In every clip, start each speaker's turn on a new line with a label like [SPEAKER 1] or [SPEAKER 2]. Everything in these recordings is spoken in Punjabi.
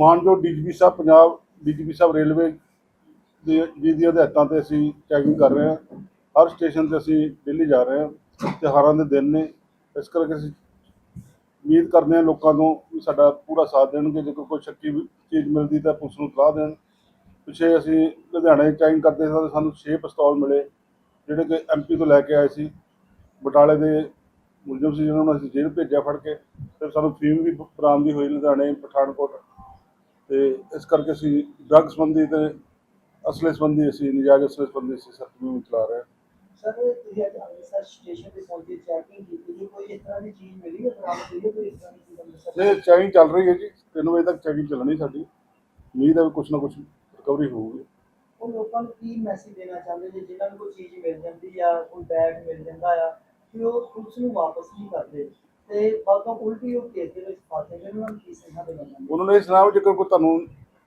[SPEAKER 1] ਮਾਨਯੋਗ ਡੀਜੀਪੀ ਸਾਹਿਬ, ਪੰਜਾਬ ਡੀਜੀਪੀ ਸਾਹਿਬ ਰੇਲਵੇ ਦੀ, ਜੀ ਦੀਆਂ ਹਦਾਇਤਾਂ ਤੇ ਅਸੀਂ ਚੈਕਿੰਗ ਕਰ ਰਹੇ ਹਾਂ। ਹਰ ਸਟੇਸ਼ਨ ਤੇ ਅਸੀਂ ਦਿੱਲੀ ਜਾ ਰਹੇ ਹਾਂ। ਤਿਉਹਾਰਾਂ ਦੇ ਦਿਨ ਨੇ। ਇਸ ਕਰਕੇ ਅਸੀਂ ਉਮੀਦ ਕਰਦੇ ਹਾਂ ਲੋਕਾਂ ਤੋਂ ਵੀ ਸਾਡਾ ਪੂਰਾ ਸਾਥ ਦੇਣਗੇ। ਜੇ ਕੋਈ ਸ਼ੱਕੀ ਚੀਜ਼ ਮਿਲਦੀ ਤਾਂ ਪੁਲਿਸ ਨੂੰ ਸਲਾਹ ਦੇਣ। ਪਿੱਛੇ ਅਸੀਂ ਲੁਧਿਆਣੇ ਚੈਕਿੰਗ ਕਰਦੇ ਸਾਂ ਸਾਨੂੰ 6 ਪਿਸਤੌਲ ਮਿਲੇ, ਜਿਹੜੇ ਕਿ ਐਮਪੀ ਤੋਂ ਲੈ ਕੇ ਆਏ ਸੀ। ਬਟਾਲੇ ਦੇ ਮੁਲਜ਼ਮ ਸੀ ਜਿਹਨਾਂ ਨੂੰ ਅਸੀਂ ਜੇਲ੍ਹ ਭੇਜਿਆ ਫੜ ਕੇ। ਫਿਰ ਸਾਨੂੰ ਫੀਮ ਵੀ ਬਰਾਮਦੀ ਹੋਈ ਲੁਧਿਆਣੇ, ਪਠਾਨਕੋਟ। ਤੇ ਇਸ ਕਰਕੇ ਅਸੀਂ ਡਰੱਗ ਸੰਬੰਧੀ ਤੇ ਅਸਲੇ ਸੰਬੰਧੀ ਅਸੀਂ ਨਜਾਇਜ਼ ਅਸਲੇ ਸੰਬੰਧੀ ਅਸੀਂ ਸਖਤ ਮੁਹਿੰਮ ਚਲਾ ਰਹੇ ਹਾਂ।
[SPEAKER 2] ਸਰ ਤੁਸੀਂ ਅੱਜ ਅੰਮ੍ਰਿਤਸਰ ਸਟੇਸ਼ਨ ਤੇ ਪਹੁੰਚੇ ਚੈਕਿੰਗ ਕੀਤੀ ਕੋਈ ਇਸ ਤਰ੍ਹਾਂ ਦੀ ਚੀਜ਼ ਮਿਲੀ ਹੈ ਬਰਾਮਦ ਹੋਈ ਹੈ ਕੋਈ ਇਸ ਤਰ੍ਹਾਂ ਦੀ ਚੀਜ਼ ਅੰਮ੍ਰਿਤਸਰ
[SPEAKER 1] ਚੈਕਿੰਗ ਚੱਲ ਰਹੀ ਹੈ ਜੀ। 3 ਵਜੇ ਤੱਕ ਚੈਕਿੰਗ ਚੱਲਣੀ ਸਾਡੀ। ਉਮੀਦ ਹੈ ਕੁਛ ਨਾ ਕੁਛ ਰਿਕਵਰੀ ਹੋਊਗੀ।
[SPEAKER 2] ਉਹ ਲੋਕਾਂ ਨੂੰ ਕੀ ਮੈਸੇਜ ਦੇਣਾ ਚਾਹੁੰਦੇ ਜੀ ਜਿਨ੍ਹਾਂ ਨੂੰ ਕੋਈ ਚੀਜ਼ ਮਿਲ ਜਾਂਦੀ ਆ ਕੋਈ ਬੈਗ ਮਿਲ ਜਾਂਦਾ ਆ ਕਿ ਉਹ ਪੁਲਿਸ ਨੂੰ ਵਾਪਸ ਨਹੀਂ ਕਰਦੇ? ਤੇ ਬਾਅਦੋਂ ਉਲਟੀ ਉਹ ਕੇਸ ਦੇ ਵਿੱਚ ਫਸਦੇ ਨੇ ਉਹਨਾਂ ਨੂੰ ਕੀ ਸੁਝਾਅ ਦੇਣਾ ਚਾਹੁੰਦੇ
[SPEAKER 1] ਉਹਨਾਂ ਨੇ ਸੁਣਾਓ ਜੇਕਰ ਕੋਈ ਤੁਹਾਨੂੰ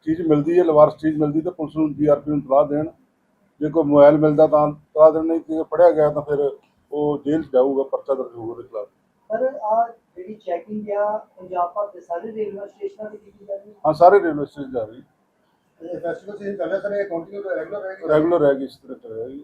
[SPEAKER 1] ਚੀਜ਼ ਮਿਲਦੀ ਹੈ ਲਵਾਰਸ ਚੀਜ਼ ਮਿਲਦੀ ਤਾਂ ਪੁਲਿਸ ਨੂੰ ਡੀਆਰਪੀ ਨੂੰ ਇਤਲਾਹ ਦੇਣ। ਜੇ ਕੋਈ ਮੋਬਾਈਲ ਮਿਲਦਾ ਤਾਂ ਇਤਲਾਹ ਦੇਣ ਨਹੀਂ ਜੇ ਫੜਿਆ ਗਿਆ ਤਾਂ ਫਿਰ ਉਹ ਜੇਲ੍ਹ ਜਾਊਗਾ ਪਰਚਾ ਦਰਜ ਹੋਊਗਾ ਉਹਦੇ ਖਿਲਾਫ।
[SPEAKER 2] ਸਰ ਆ ਜਿਹੜੀ ਚੈਕਿੰਗ ਆ ਪੰਜਾਬ ਭਰ ਦੇ ਸਾਰੇ ਰੇਲਵੇ ਸਟੇਸ਼ਨਾਂ ਤੇ ਕੀਤੀ ਜਾਂਦੀ ਹੈ?
[SPEAKER 1] ਹਾਂ ਸਾਰੇ ਰੇਲਵੇ ਸਟੇਸ਼ਨ ਜਾ ਰਹੀ
[SPEAKER 3] ਇਹ ਫੈਸਟੀਵਲ ਸੀਜ਼ਨ ਚੱਲ ਰਿਹਾ ਸਰ ਇਹ ਕੰਟੀਨਿਊ ਰੈਗੂਲਰ ਰਹੇਗੀ
[SPEAKER 1] ਰੈਗੂਲਰ ਰਹੇਗੀ ਇਸ ਤਰ੍ਹਾਂ ਚੱਲੇਗੀ